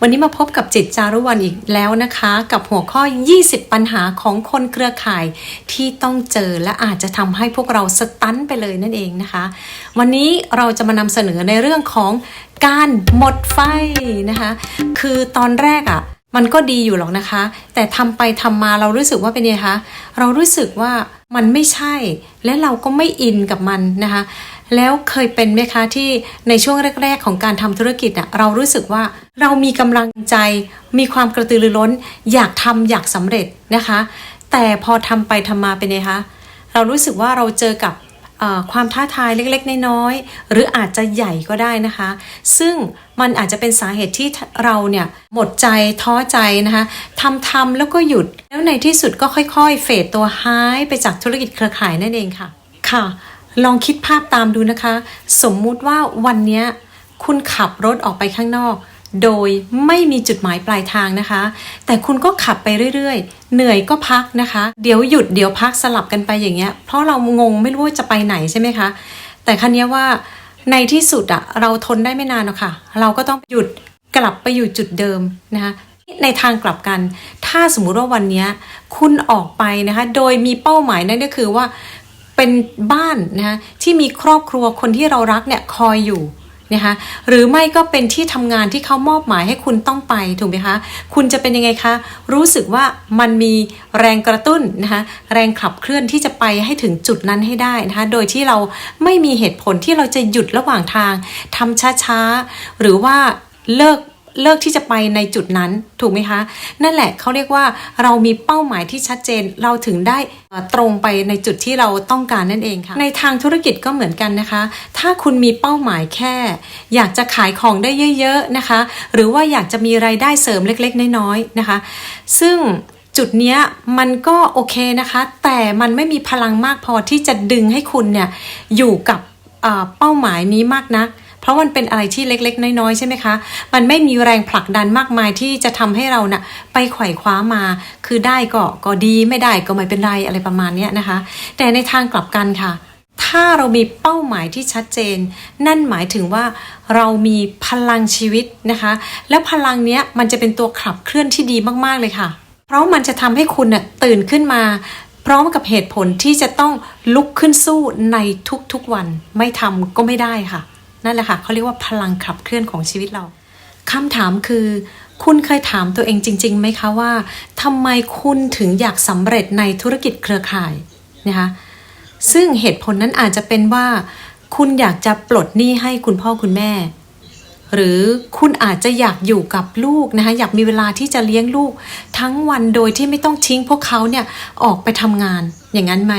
วันนี้มาพบกับจิตจารุวรรณอีกแล้วนะคะ กับหัวข้อ 20 ปัญหาของคนเครือข่ายที่ต้องเจอและอาจจะทำให้พวกเราสตันไปเลยนั่นเองนะคะ วันนี้เราจะมานำเสนอในเรื่องของการหมดไฟนะคะ คือตอนแรกอะ่ะมันก็ดีอยู่หรอกนะคะ แต่ทำไปทำมาเรารู้สึกว่าเป็นไงคะ เรารู้สึกว่ามันไม่ใช่ และเราก็ไม่อินกับมันนะคะ แล้วเคยเป็นไหมคะที่ในช่วงแรก ๆ ของการทำธุรกิจอะเรารู้สึกว่าเรามีกำลังใจ มีความกระตือรือร้น อยากทำอยากสำเร็จนะคะ แต่พอทำไปทำมาเป็นไงคะเรารู้สึกว่าเราเจอกับความท้าทายเล็กๆ น้อยๆ หรืออาจจะใหญ่ก็ได้นะคะ ซึ่งมันอาจจะเป็นสาเหตุที่เราเนี่ยหมดใจท้อใจนะคะทำทำแล้วก็หยุด แล้วในที่สุดก็ค่อยๆ เฟดตัวหายไปจากธุรกิจเครือข่ายนั่นเองค่ะ ค่ะ ลองคิดภาพตามดูนะคะ สมมุติว่าวันนี้คุณขับรถออกไปข้างนอก โดยไม่มีจุดหมายปลายทางนะคะ แต่คุณก็ขับไปเรื่อยๆ เหนื่อยก็พักนะคะ เดี๋ยวหยุดเดี๋ยวพักสลับกันไปอย่างเงี้ย เพราะเรางงไม่รู้ว่าจะไปไหนใช่ไหมคะ แต่คันนี้ว่าในที่สุดอะเราทนได้ไม่นานหรอกค่ะ เราก็ต้องหยุดกลับไปอยู่จุดเดิมนะคะในทางกลับกัน ถ้าสมมุติว่าวันนี้คุณออกไปนะคะ โดยมีเป้าหมายนั่นก็คือว่า เป็นบ้านนะคะที่มีครอบครัวคนที่เรารักเนี่ยคอยอยู่นะคะหรือไม่ก็เป็นที่ทำงานที่เขามอบหมายให้คุณต้องไปถูกไหมคะ คุณจะเป็นยังไงคะ รู้สึกว่ามันมีแรงกระตุ้นนะคะแรงขับเคลื่อนที่จะไปให้ถึงจุดนั้นให้ได้นะคะโดยที่เราไม่มีเหตุผลที่เราจะหยุดระหว่างทางทำช้าๆ หรือว่าเลิก เลิกที่จะไปในจุดนั้นถูกไหมคะ นั่นแหละเขาเรียกว่าเรามีเป้าหมายที่ชัดเจนเราถึงได้ตรงไปในจุดที่เราต้องการนั่นเองค่ะ ในทางธุรกิจก็เหมือนกันนะคะ ถ้าคุณมีเป้าหมายแค่ อยากจะขายของได้เยอะ ๆนะคะ หรือว่าอยากจะมีรายได้เสริมเล็กๆ น้อยๆนะคะ ซึ่งจุดเนี้ยมันก็โอเคนะคะ แต่มันไม่มีพลังมากพอที่จะดึงให้คุณเนี่ยอยู่กับเอ่อเป้าหมายนี้มากนัก เพราะมันเป็นอะไรที่เล็กๆ น้อยๆ ใช่ไหมคะ มันไม่มีแรงผลักดันมากมายที่จะทำให้เราน่ะไปไขว่คว้ามา คือได้ก็ก็ดีไม่ได้ก็ไม่เป็นไรอะไรประมาณนี้นะคะ แต่ในทางกลับกันค่ะถ้าเรามีเป้าหมายที่ชัดเจน นั่นหมายถึงว่าเรามีพลังชีวิตนะคะ แล้วพลังเนี้ยมันจะเป็นตัวขับเคลื่อนที่ดีมากๆเลยค่ะ เพราะมันจะทำให้คุณน่ะตื่นขึ้นมา พร้อมกับเหตุผลที่จะต้องลุกขึ้นสู้ในทุกๆวัน ไม่ทำก็ไม่ได้ค่ะ นั่นแหละค่ะเขาเรียกว่าพลังขับเคลื่อนของชีวิตเราคำถามคือ คุณเคยถามตัวเองจริงๆไหมคะว่าทำไมคุณถึงอยากสำเร็จในธุรกิจเครือข่ายนะคะซึ่งเหตุผลนั้นอาจจะเป็นว่า คุณอยากจะปลดหนี้ให้คุณพ่อคุณแม่ หรือคุณอาจจะอยากอยู่กับลูกนะคะอยากมีเวลาที่จะเลี้ยงลูก ทั้งวันโดยที่ไม่ต้องทิ้งพวกเขาเนี่ยออกไปทำงานอย่างนั้นไหม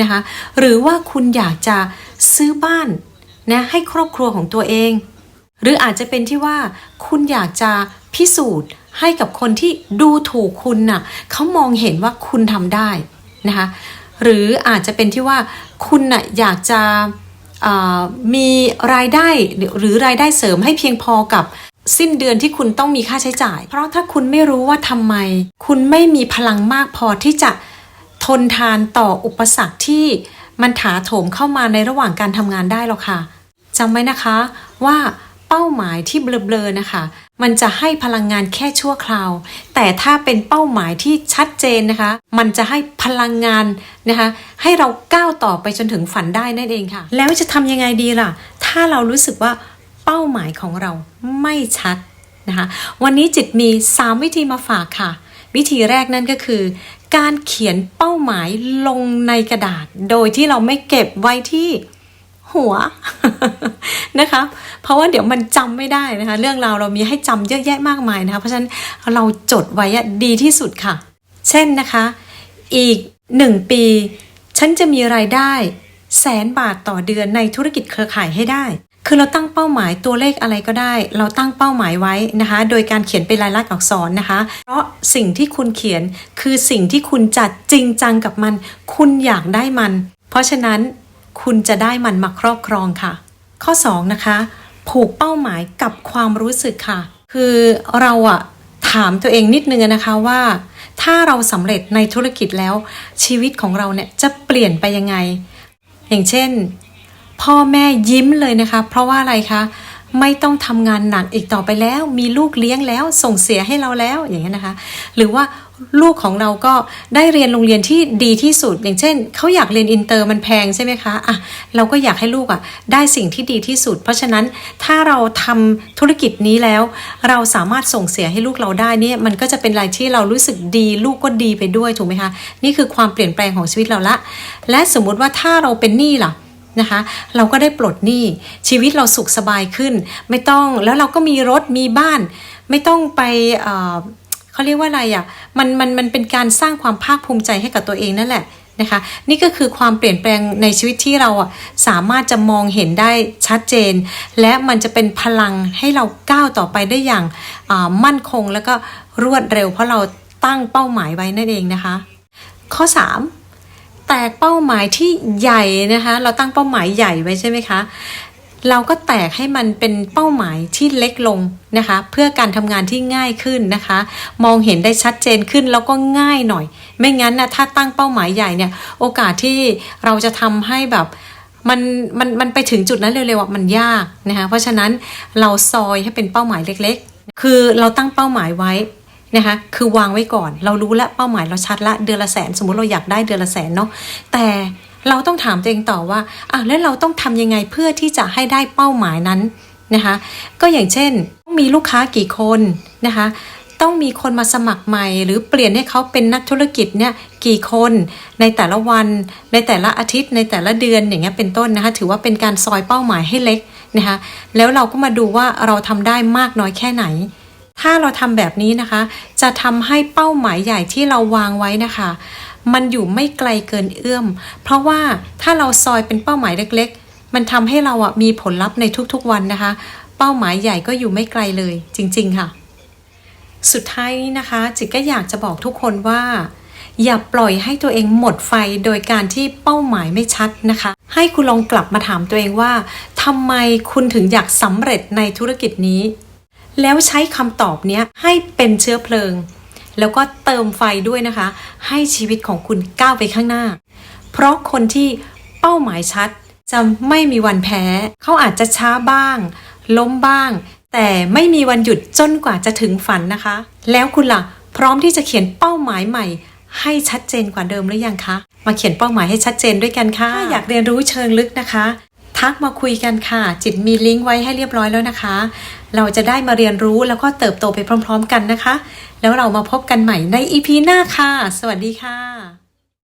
นะคะหรือว่าคุณอยากจะซื้อบ้าน นะให้ครอบครัวของตัวเอง หรืออาจจะเป็นที่ว่าคุณอยากจะพิสูจน์ให้กับคนที่ดูถูกคุณน่ะเขามองเห็นว่าคุณทำได้นะคะหรืออาจจะเป็นที่ว่าคุณน่ะอยากจะมีรายได้หรือรายได้เสริมให้เพียงพอกับสิ้นเดือนที่คุณต้องมีค่าใช้จ่าย เพราะถ้าคุณไม่รู้ว่าทำไม คุณไม่มีพลังมากพอที่จะทนทานต่ออุปสรรคที่มันถาโถมเข้ามาในระหว่างการทำงานได้หรอกค่ะ จำไว้นะคะว่าเป้าหมายที่เบลอๆนะคะ มันจะให้พลังงานแค่ชั่วคราว แต่ถ้าเป็นเป้าหมายที่ชัดเจนนะคะ มันจะให้พลังงานนะคะ ให้เราก้าวต่อไปจนถึงฝันได้นั่นเองค่ะ แล้วจะทำยังไงดีล่ะ ถ้าเรารู้สึกว่าเป้าหมายของเราไม่ชัดนะคะ วันนี้จิตมี 3 วิธีมาฝากค่ะ วิธีแรกนั่นก็คือ การเขียนเป้าหมายลงในกระดาษ โดยที่เราไม่เก็บไว้ที่หัว นะคะ เพราะว่าเดี๋ยวมันจำไม่ได้นะคะ เรื่องราวเรามีให้จำเยอะแยะมากมายนะคะ เพราะฉะนั้นเราจดไว้ดีที่สุดค่ะ เช่นนะคะ อีกหนึ่งปี ฉันจะมีรายได้แสนบาทต่อเดือนในธุรกิจเครือข่ายให้ได้ คือเราตั้งเป้าหมายตัวเลขอะไรก็ได้ เราตั้งเป้าหมายไว้นะคะ โดยการเขียนเป็นลายลักษณ์อักษรนะคะ เพราะสิ่งที่คุณเขียนคือสิ่งที่คุณจัดจริงจังกับมัน คุณอยากได้มัน เพราะฉะนั้นคุณจะได้มันมาครอบครองค่ะ ข้อ 2 นะคะ ผูกเป้าหมายกับความรู้สึกค่ะ คือเราอะถามตัวเองนิดนึงนะคะว่า ถ้าเราสำเร็จในธุรกิจแล้ว ชีวิตของเราเนี่ยจะเปลี่ยนไปยังไง อย่างเช่น พ่อแม่ยิ้มเลยนะคะ เพราะว่าอะไรคะไม่ต้องทำงานหนักอีกต่อไปแล้ว มีลูกเลี้ยงแล้วส่งเสียให้เราแล้วอย่างนี้ยนะคะ หรือว่า ลูกของเราก็ได้เรียนโรงเรียนที่ดีที่สุด อย่างเช่นเขาอยากเรียนอินเตอร์มันแพงใช่ไหมคะอะเราก็อยากให้ลูกอะได้สิ่งที่ดีที่สุด เพราะฉะนั้นถ้าเราทำธุรกิจนี้แล้ว เราสามารถส่งเสียให้ลูกเราได้เนี่ยมันก็จะเป็นอะไรที่เรารู้สึกดี ลูกก็ดีไปด้วยถูกไหมคะนี่คือความเปลี่ยนแปลงของชีวิตเราละ และสมมุติว่าถ้าเราเป็นหนี้ล่ะนะคะเราก็ได้ปลดหนี้ชีวิตเราสุขสบายขึ้น ไม่ต้องแล้วเราก็มีรถมีบ้าน ไม่ต้องไป เขาเรียกว่าอะไรอะ่ะมันมันมันเป็นการสร้างความภาคภูมิใจให้กับตัวเองนั่นแหละนะคะนี่ก็คือความเปลี่ยนแปลงในชีวิตที่เราอะสามารถจะมองเห็นได้ชัดเจน และมันจะเป็นพลังให้เราก้าวต่อไปได้อย่างมั่นคงแล้วก็รวดเร็ว เพราะเราตั้งเป้าหมายไว้นั่นเองนะคะ ข้อ 3 แตกเป้าหมายที่ใหญ่นะคะ เราตั้งเป้าหมายใหญ่ไว้ใช่ไหมคะ เราก็แตกให้มันเป็นเป้าหมายที่เล็กลงนะคะ เพื่อการทำงานที่ง่ายขึ้นนะคะ มองเห็นได้ชัดเจนขึ้นแล้วก็ง่ายหน่อย ไม่งั้นนะถ้าตั้งเป้าหมายใหญ่เนี่ย โอกาสที่เราจะทำให้แบบมันมันมันไปถึงจุดนั้นเร็วๆมันยากนะคะเพราะฉะนั้นเราซอยให้เป็นเป้าหมายเล็ก ๆ คือเราตั้งเป้าหมายไว้นะคะคือวางไว้ก่อน เรารู้แล้วเป้าหมายเราชัดละเดือนละแสน สมมุติเราอยากได้เดือนละแสนเนาะแต่ เราต้องถามตัวเองต่อว่าอะแล้วเราต้องทำยังไงเพื่อที่จะให้ได้เป้าหมายนั้นนะคะ ก็อย่างเช่นต้องมีลูกค้ากี่คนนะคะ ต้องมีคนมาสมัครใหม่ หรือเปลี่ยนให้เขาเป็นนักธุรกิจเนี่ยกี่คนในแต่ละวัน ในแต่ละอาทิตย์ในแต่ละเดือนอย่างเงี้ยเป็นต้นนะคะ ถือว่าเป็นการซอยเป้าหมายให้เล็กนะคะแล้วเราก็มาดูว่าเราทำได้มากน้อยแค่ไหน ถ้าเราทำแบบนี้นะคะ จะทำให้เป้าหมายใหญ่ที่เราวางไว้นะคะ มันอยู่ไม่ไกลเกินเอื้อม เพราะว่าถ้าเราซอยเป็นเป้าหมายเล็ก ๆ มันทำให้เราอะมีผลลัพธ์ในทุกๆวันนะคะ เป้าหมายใหญ่ก็อยู่ไม่ไกลเลยจริง ๆ ค่ะ สุดท้ายนะคะจิตก็อยากจะบอกทุกคนว่า อย่าปล่อยให้ตัวเองหมดไฟโดยการที่เป้าหมายไม่ชัดนะคะ ให้คุณลองกลับมาถามตัวเองว่าทำไมคุณถึงอยากสำเร็จในธุรกิจนี้ แล้วใช้คำตอบเนี้ยให้เป็นเชื้อเพลิง แล้วก็เติมไฟด้วยนะคะ ให้ชีวิตของคุณก้าวไปข้างหน้า เพราะคนที่เป้าหมายชัดจะไม่มีวันแพ้ เขาอาจจะช้าบ้าง ล้มบ้าง แต่ไม่มีวันหยุดจนกว่าจะถึงฝันนะคะ แล้วคุณล่ะ พร้อมที่จะเขียนเป้าหมายใหม่ ให้ชัดเจนกว่าเดิมหรือยังคะ มาเขียนเป้าหมายให้ชัดเจนด้วยกันค่ะ ถ้าอยากเรียนรู้เชิงลึกนะคะ ทักมาคุยกันค่ะ จิตมีลิงก์ไว้ให้เรียบร้อยแล้วนะคะ เราจะได้มาเรียนรู้แล้วก็เติบโตไปพร้อม ๆ กันนะคะ แล้วเรามาพบกันใหม่ในอีพีหน้าค่ะ สวัสดีค่ะ